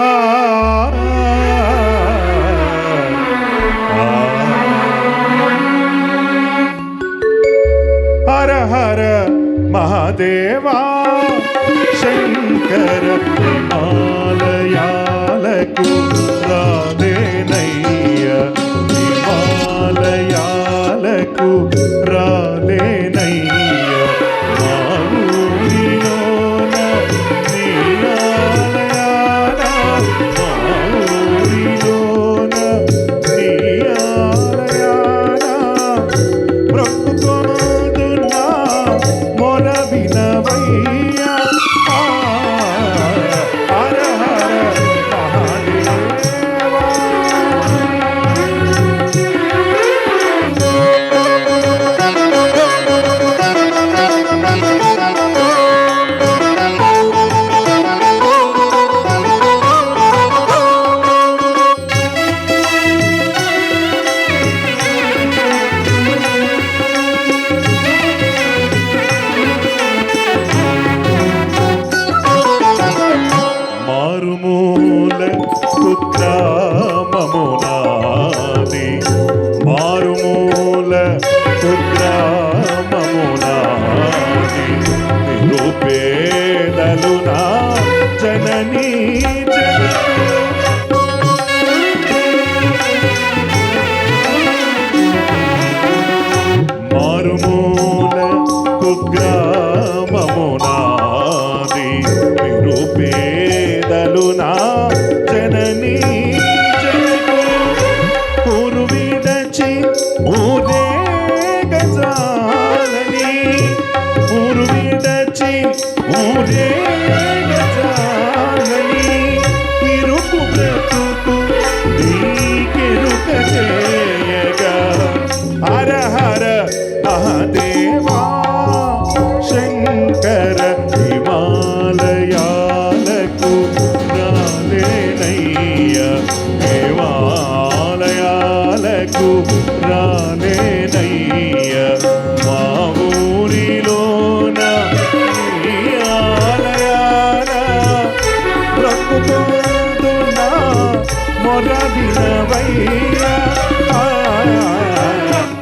ఆ, ఆ. హర హర జననీ మారుమూల కుగ్రామమునాది నిరుపేదలు నా జననీ జనకు ఊరే గజాలని ఊరే నీకెరుక చేయగా హర హర మహాదేవా శంకర మొర వినవయ్యా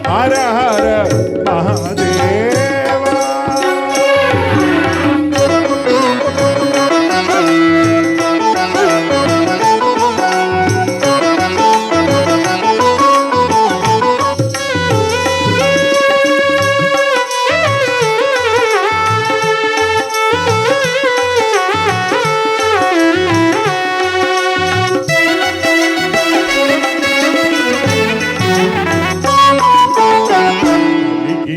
హర హర మహాదేవ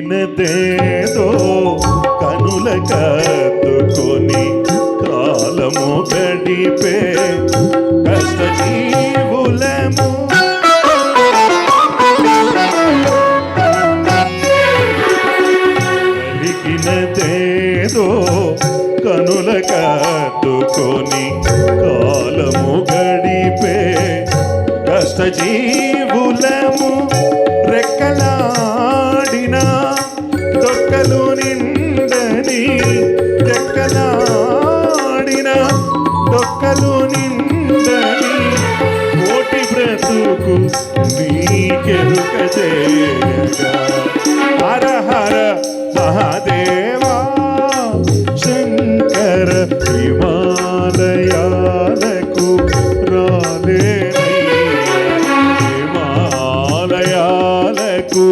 కలిగినదేదో కనుల కత్తుకొని కాలము గడిపే కష్ట జీవులము కలిగినదేదో కనుల కత్తుకొని కాలము గడిపే కష్ట జీవ హర హర మహాదేవా శంకర హిమాలయాలకు రాలేనయ్య. హిమాలయాలకు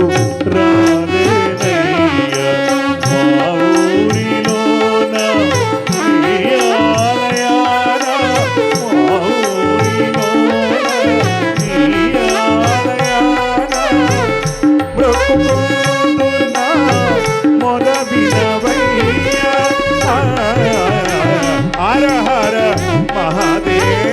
హర హర మహాదేవా